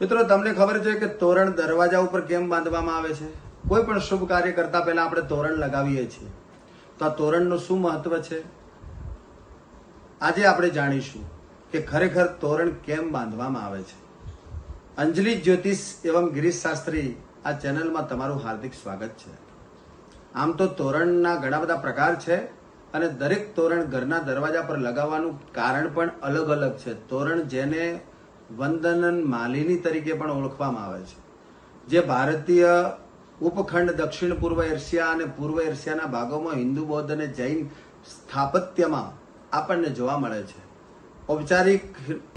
મિત્રો, તમને ખબર છે કે તોરણ દરવાજા ઉપર કેમ બાંધવામાં આવે છે? કોઈ પણ શુભ કાર્ય કરતા પહેલા આપણે તોરણ લગાવીએ છીએ. તો આ તોરણનું શું મહત્વ છે? આજે આપણે જાણીશું કે ખરેખર તોરણ કેમ બાંધવામાં આવે છે. અંજલિ જ્યોતિષ એવમ ગિરીશ શાસ્ત્રી આ ચેનલમાં તમારું હાર્દિક સ્વાગત છે. આમ તો તોરણના ઘણા બધા પ્રકાર છે અને દરેક તોરણ ઘરના દરવાજા પર લગાવવાનું કારણ પણ અલગ અલગ છે. તોરણ જેને વંદનન માલિની તરીકે પણ ઓળખવામાં આવે છે. જે ભારતીય ઉપખંડ દક્ષિણ પૂર્વ એશિયા અને પૂર્વ એશિયાના ભાગોમાં હિન્દુ બૌદ્ધ અને જૈન સ્થાપત્યમાં આપણને જોવા મળે છે. ઔપચારિક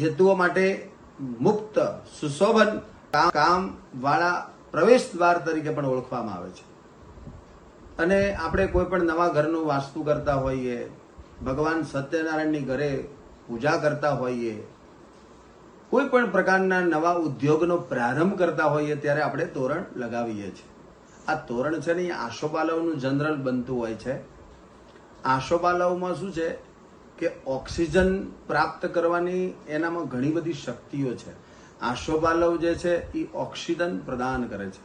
હેતુઓ માટે મુક્ત સુશોભન કામ વાળા પ્રવેશ દ્વાર તરીકે પણ ઓળખવામાં આવે છે. અને આપણે કોઈ પણ નવા ઘરનું વાસ્તુ કરતા હોઈએ, ભગવાન સત્યનારાયણની ઘરે પૂજા કરતા હોઈએ કોઈ પણ પ્રકારના નવા ઉદ્યોગનો પ્રારંભ કરતા હોઈએ ત્યારે આપણે તોરણ લગાવીએ છીએ. આ તોરણ છે ને એ આશોપાલવનું જનરલ બનતું હોય છે. આશોપાલવમાં શું છે કે ઓક્સિજન પ્રાપ્ત કરવાની એનામાં ઘણી બધી શક્તિઓ છે. આશોપાલવ જે છે એ ઓક્સિજન પ્રદાન કરે છે.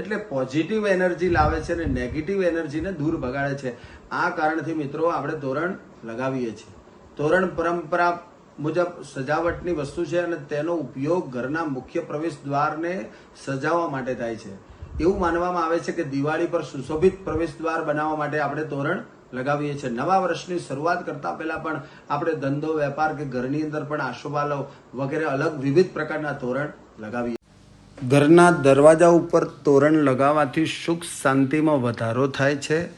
એટલે પોઝિટિવ એનર્જી લાવે છે અને નેગેટિવ એનર્જીને દૂર ભગાડે છે. આ કારણથી મિત્રો આપણે તોરણ લગાવીએ છીએ. તોરણ પરંપરા મુજબ સજાવટની વસ્તુ છે અને તેનો ઉપયોગ ઘરના મુખ્ય પ્રવેશ દ્વારને સજાવવા માટે થાય છે. એવું માનવામાં આવે છે કે દિવાળી પર સુશોભિત પ્રવેશ દ્વાર બનાવવા માટે આપણે તોરણ લગાવીએ છીએ. નવા વર્ષની શરૂઆત કરતા પહેલા પણ આપણે ધંધો, વેપાર કે ઘરની અંદર પણ આશોપાલવ વગેરે અલગ વિવિધ પ્રકારના તોરણ લગાવીએ. ઘરના દરવાજા ઉપર તોરણ લગાવવાથી સુખ શાંતિમાં વધારો થાય છે.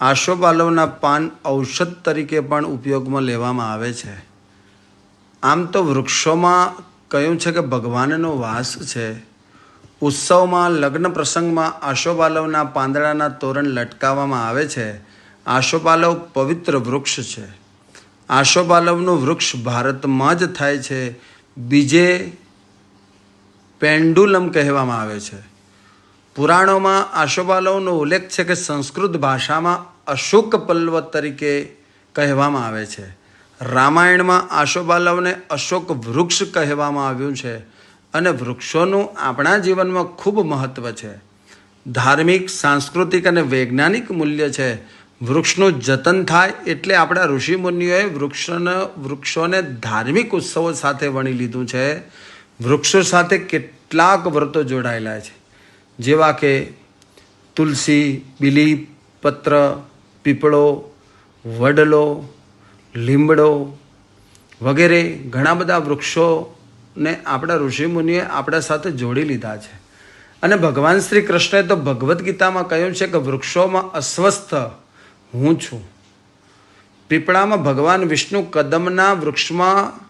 આશોપાલવના પાન ઔષધ તરીકે પણ ઉપયોગમાં લેવામાં આવે છે. આમ તો વૃક્ષોમાં કહ્યું છે કે ભગવાનનો વાસ છે. ઉત્સવમાં, લગ્ન પ્રસંગમાં આશોપાલવના પાંદડાના તોરણ લટકાવવામાં આવે છે. આશોપાલવ પવિત્ર વૃક્ષ છે. આશોપાલવનું વૃક્ષ ભારતમાં જ થાય છે. બીજે પેન્ડુલમ કહેવામાં આવે છે. પુરાણોમાં આશોપાલવનો ઉલ્લેખ છે કે સંસ્કૃત ભાષામાં અશોક પલ્લવ તરીકે કહેવામાં આવે છે. રામાયણમાં આશોબાલવને અશોક વૃક્ષ કહેવામાં આવ્યું છે અને વૃક્ષોનું આપણા જીવનમાં ખૂબ મહત્ત્વ છે. ધાર્મિક, સાંસ્કૃતિક અને વૈજ્ઞાનિક મૂલ્ય છે. વૃક્ષનું જતન થાય એટલે આપણા ઋષિમુનિઓએ વૃક્ષોને વૃક્ષોને ધાર્મિક ઉત્સવો સાથે વણી લીધું છે. વૃક્ષો સાથે કેટલાક વ્રતો જોડાયેલા છે. જેવા કે તુલસી બીલી પત્ર, પીપળો, વડલો લીમડો વગેરે ઘણા બધા વૃક્ષોને આપણા ઋષિમુનિએ આપણા સાથે જોડી લીધા છે. અને ભગવાન શ્રી કૃષ્ણએ તો ભગવદ્ ગીતામાં કહ્યું છે કે વૃક્ષોમાં અસ્વસ્થ હું છું. પીપળામાં ભગવાન વિષ્ણુ કદમના વૃક્ષમાં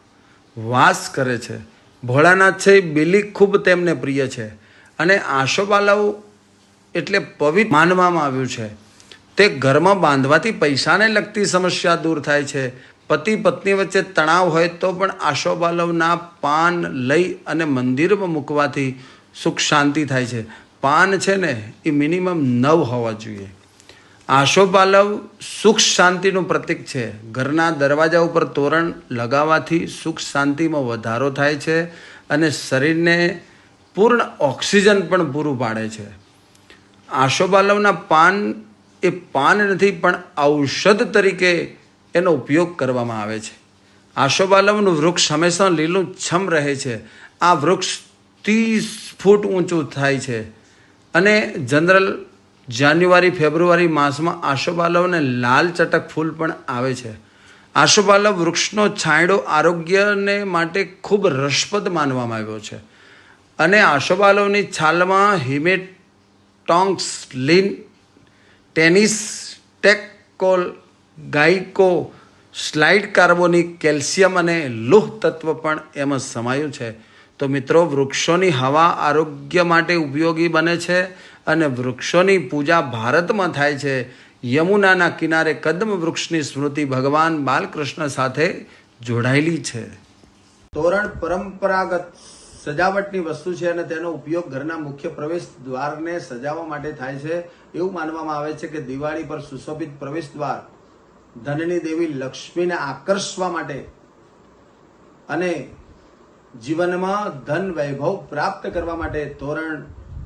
વાસ કરે છે. ભોળાનાથ છે બિલી ખૂબ તેમને પ્રિય છે. અને આશોપાલવ એટલે પવિત્ર માનવામાં આવ્યું છે. તે ઘરમાં બાંધવાથી પૈસાને લગતી સમસ્યા દૂર થાય છે. પતિ પત્ની વચ્ચે તણાવ હોય તો પણ આશોબાલવના પાન લઈ અને મંદિરમાં મૂકવાથી સુખ શાંતિ થાય છે. પાન છે ને, એ મિનિમમ નવ હોવા જોઈએ. આશોપાલવ સુખ શાંતિનું પ્રતીક છે. ઘરના દરવાજા ઉપર તોરણ લગાવવાથી સુખ શાંતિમાં વધારો થાય છે અને શરીરને પૂર્ણ ઓક્સિજન પણ પૂરું પાડે છે. આશોપાલવના પાન એ પાન નથી, પણ ઔષધ તરીકે એનો ઉપયોગ કરવામાં આવે છે. આશોપાલવનું વૃક્ષ હંમેશા લીલું છમ રહે છે. આ વૃક્ષ ત્રીસ ફૂટ ઊંચું થાય છે અને જનરલ જાન્યુઆરી, ફેબ્રુઆરી માસમાં આશોબાલવને લાલ ચટક ફૂલ પણ આવે છે. આશોપાલવ વૃક્ષનો છાંયડો આરોગ્યને માટે ખૂબ રસપ્રદ માનવામાં આવ્યો છે. અને આશોપાલવની છાલમાં હિમેટોન્ક્સ ટેનિસ ટેકકોલ ગાયકો, સ્લાઇડ કાર્બોનિક, કેલ્શિયમ અને લોહ તત્વ પણ એમાં સમાયું છે. તો મિત્રો, વૃક્ષોની હવા આરોગ્ય માટે ઉપયોગી બને છે અને વૃક્ષોની પૂજા ભારતમાં થાય છે. યમુનાના કિનારે કદમ વૃક્ષની સ્મૃતિ ભગવાન બાલકૃષ્ણ સાથે જોડાયેલી છે. તોરણ પરંપરાગત સજાવટની વસ્તુ છે અને તેનો ઉપયોગ ઘરના મુખ્ય પ્રવેશ દ્વારને સજાવવા માટે થાય છે. એવું માનવામાં આવે છે કે દિવાળી પર સુશોભિત પ્રવેશ દ્વાર ધનની દેવી લક્ષ્મીને આકર્ષવા માટે અને જીવનમાં ધન વૈભવ પ્રાપ્ત કરવા માટે તોરણ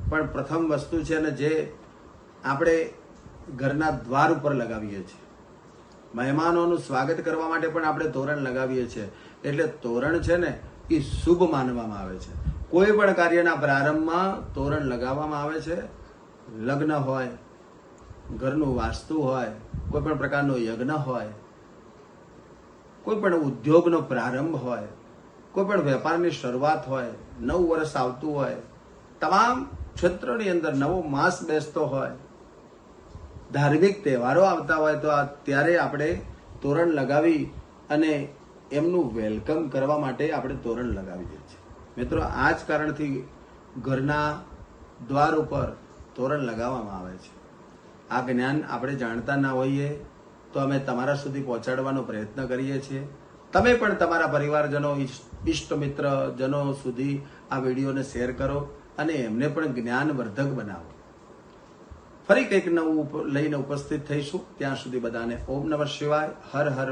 પણ પ્રથમ વસ્તુ છે અને જે આપણે ઘરના દ્વાર ઉપર લગાવીએ છીએ. મહેમાનોનું સ્વાગત કરવા માટે પણ આપણે તોરણ લગાવીએ છીએ. એટલે તોરણ છે ને એ શુભ માનવામાં આવે છે. કોઈ પણ કાર્યના પ્રારંભમાં તોરણ લગાવવામાં આવે છે. લગ્ન હોય, ઘરનું વાસ્તુ હોય, કોઈ પણ પ્રકારનો યજ્ઞ હોય, કોઈ પણ ઉદ્યોગનો પ્રારંભ હોય, કોઈ પણ વેપારની શરૂઆત હોય, નવું વર્ષ આવતું હોય, તમામ ક્ષેત્રોની અંદર નવો માસ બેસતો હોય, ધાર્મિક તહેવારો આવતા હોય તો આ ત્યારે આપણે તોરણ લગાવી અને એમનું વેલકમ કરવા માટે આપણે તોરણ લગાવી દઈએ છીએ. મિત્રો, આ જ કારણથી ઘરના દ્વાર ઉપર તોરણ લગાવવામાં આવે છે. આ જ્ઞાન આપણે જાણતા ના હોઈએ તો અમે તમારા સુધી પહોંચાડવાનો પ્રયત્ન કરીએ છીએ. તમે પણ તમારા પરિવારજનો, ઈશ- ઈષ્ટ મિત્ર જનો સુધી આ વિડીયોને શેર કરો અને એમને પણ જ્ઞાનવર્ધક બનાવો. ફરી કંઈક નવું લઈને ઉપસ્થિત થઈશું. ત્યાં સુધી બધાને ઓમ નમઃ શિવાય. હર હર